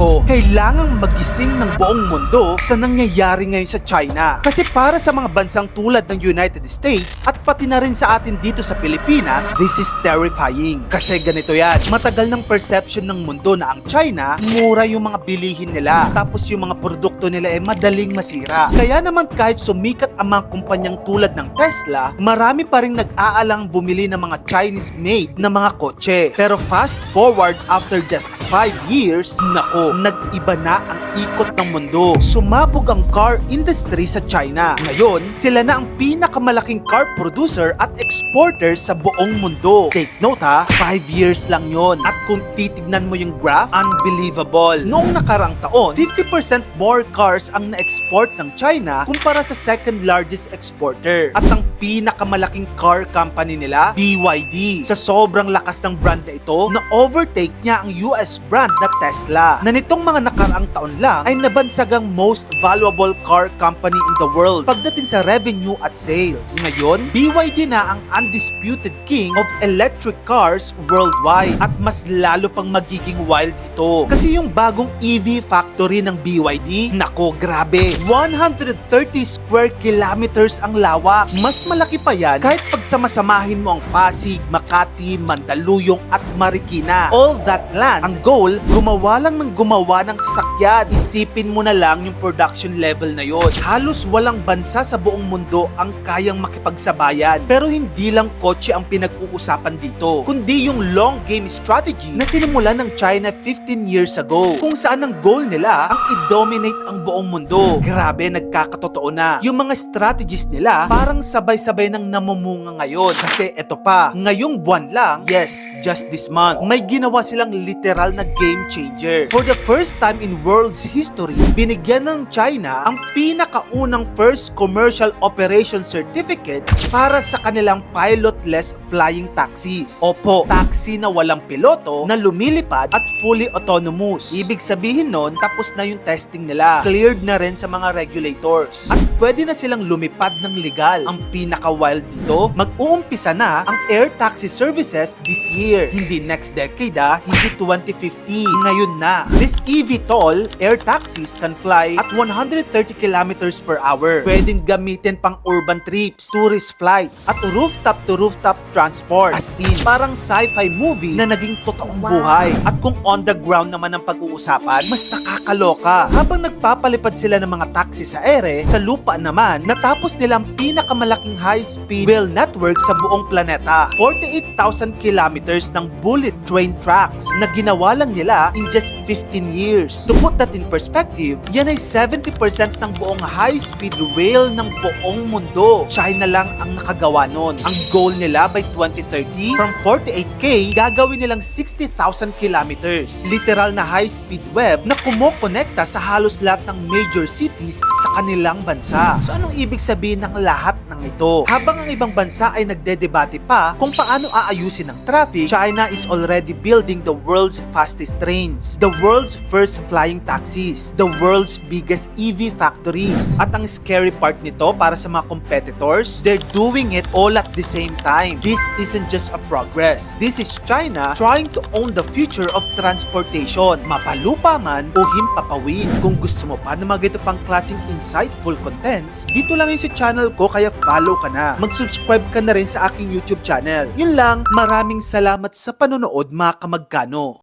Nako, kailangang magising ng buong mundo sa nangyayari ngayon sa China. Kasi para sa mga bansang tulad ng United States at pati na rin sa atin dito sa Pilipinas, this is terrifying. Kasi ganito yan, matagal ng perception ng mundo na ang China, mura yung mga bilihin nila. Tapos yung mga produkto nila ay madaling masira. Kaya naman kahit sumikat ang mga kumpanyang tulad ng Tesla, marami pa rin nag-aalang bumili ng mga Chinese-made na mga kotse. Pero fast forward after just 5 years, nako, nag-iba na ang ikot ng mundo. Sumabog ang car industry sa China. Ngayon, sila na ang pinakamalaking car producer at exporter sa buong mundo. Take note ha, 5 years lang yon. At kung titignan mo yung graph, unbelievable. Noong nakarang taon, 50% more cars ang na-export ng China kumpara sa second largest exporter. At ang pinakamalaking car company nila, BYD. Sa sobrang lakas ng brand na ito, na-overtake niya ang US brand na Tesla. Na nitong mga nakaraang taon lang ay nabansagang most valuable car company in the world pagdating sa revenue at sales. Ngayon, BYD na ang undisputed king of electric cars worldwide at mas lalo pang magiging wild ito. Kasi yung bagong EV factory ng BYD, nako grabe, 130 square kilometers ang lawak. Mas malaki pa yan kahit pagsamasamahin mo ang Pasig, Makati, Mandaluyong at Marikina. All that land, ang goal, gumawa lang ng gumawa ng sasakyan. Isipin mo na lang yung production level na yon. Halos walang bansa sa buong mundo ang kayang makipagsabayan. Pero hindi lang kotse ang pinag-uusapan dito, kundi yung long game strategy na sinimulan ng China 15 years ago. Kung saan ang goal nila ang i-dominate ang buong mundo. Grabe, nagkakatotoo na. Yung mga strategies nila parang sabay-sabay nang namumunga ngayon. Kasi eto pa, ngayong buwan lang, yes, just this month, may ginawa silang literal na game changer. For the first time in world's history, binigyan ng China ang pinakaunang first commercial operation certificate para sa kanilang pilotless flying taxis. Opo, taxi na walang piloto na lumilipad at fully autonomous. Ibig sabihin nun, tapos na yung testing nila. Cleared na rin sa mga regulators. At pwede na silang lumipad ng legal. Ang pinaka-wild dito, mag-uumpisa na ang air taxi services this year. Hindi next decade ah, hindi 2050. Ngayon na. This eVTOL air taxis can fly at 130 kilometers per hour. Pwedeng gamitin pang urban trips, tourist flights, at rooftop to rooftop transport. As in, parang sci-fi movie na naging totoong buhay. At kung on the ground naman ang pag-uusapan, mas nakakaloka. Habang nagpapalipad sila ng mga taxi sa ere, sa lupa naman, natapos nilang pinakamalaking high-speed rail network sa buong planeta. 48,000 kilometers ng bullet train tracks na ginawa lang nila in just 15 years. To put that in perspective, yan ay 70% ng buong high-speed rail ng buong mundo. China lang ang nakagawa nun. Ang goal nila by 2030, from 48K, gagawin nilang 60,000 kilometers. Literal na high-speed web na kumokonekta sa halos lahat ng major cities sa kanilang bansa. So anong ibig sabihin ng lahat ng ito? Habang ang ibang bansa ay nagdedebate pa kung paano aayusin ang traffic, China is already building the world's fastest trains, the world's first flying taxis, the world's biggest EV factories. At ang scary part nito para sa mga competitors, they're doing it all at the same time. This isn't just a progress. This is China trying to own the future of transportation. Mapalupa man o himpapawid. Kung gusto mo pa na mga ito pang klaseng insightful contents, dito lang yun sa channel ko kaya follow ka na. Mag-subscribe ka na rin sa aking YouTube channel. Yun lang, maraming salamat sa panonood mga kamagkano.